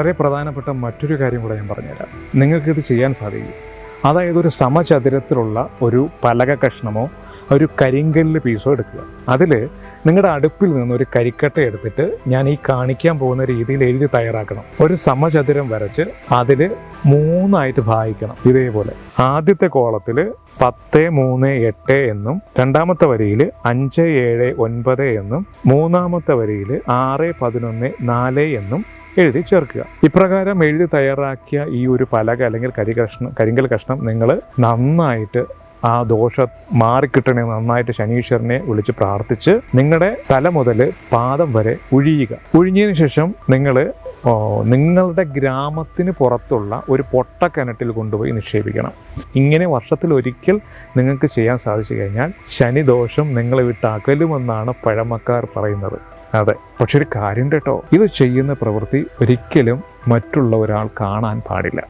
വളരെ പ്രധാനപ്പെട്ട മറ്റൊരു കാര്യം കൂടെ ഞാൻ പറഞ്ഞുതരാം. നിങ്ങൾക്കിത് ചെയ്യാൻ സാധിക്കും. അതായത് ഒരു സമചതുരത്തിലുള്ള ഒരു പലക കഷ്ണമോ ഒരു കരിങ്കല്ല് പീസോ എടുക്കുക. അതിൽ നിങ്ങളുടെ അടുപ്പിൽ നിന്ന് ഒരു കരിക്കട്ട എടുത്തിട്ട് ഞാൻ ഈ കാണിക്കാൻ പോകുന്ന രീതിയിൽ എഴുതി തയ്യാറാക്കണം. ഒരു സമചതുരം വരച്ച് അതിൽ മൂന്നായിട്ട് ഭാഗിക്കണം. ഇതേപോലെ. ആദ്യത്തെ കോളത്തിൽ പത്ത് മൂന്ന് എട്ട് എന്നും രണ്ടാമത്തെ വരിയിൽ അഞ്ച് ഏഴ് ഒൻപത് എന്നും മൂന്നാമത്തെ വരിയിൽ ആറ് പതിനൊന്ന് നാല് എന്നും എഴുതി ചേർക്കുക. ഇപ്രകാരം എഴുതി തയ്യാറാക്കിയ ഈ ഒരു പലക അല്ലെങ്കിൽ കരി കഷ്ണം കരിങ്കൽ കഷ്ണം നിങ്ങൾ നന്നായിട്ട് ആ ദോഷം മാറിക്കിട്ടണേ നന്നായിട്ട് ശനീശ്വരനെ വിളിച്ച് പ്രാർത്ഥിച്ച് നിങ്ങളുടെ തല മുതൽ പാദം വരെ ഉഴിയുക. ഉഴിഞ്ഞതിന് ശേഷം നിങ്ങൾ നിങ്ങളുടെ ഗ്രാമത്തിന് പുറത്തുള്ള ഒരു പൊട്ടക്കിണറ്റിൽ കൊണ്ടുപോയി നിക്ഷേപിക്കണം. ഇങ്ങനെ വർഷത്തിൽ ഒരിക്കൽ നിങ്ങൾക്ക് ചെയ്യാൻ സാധിച്ചു കഴിഞ്ഞാൽ ശനിദോഷം നിങ്ങളെ വിട്ട് അകലുമെന്നാണ് പഴമക്കാർ പറയുന്നത്. അതെ പക്ഷെ ഒരു കാര്യം കേട്ടോ ഇത് ചെയ്യുന്ന പ്രവൃത്തി ഒരിക്കലും മറ്റുള്ള ഒരാൾ കാണാൻ പാടില്ല.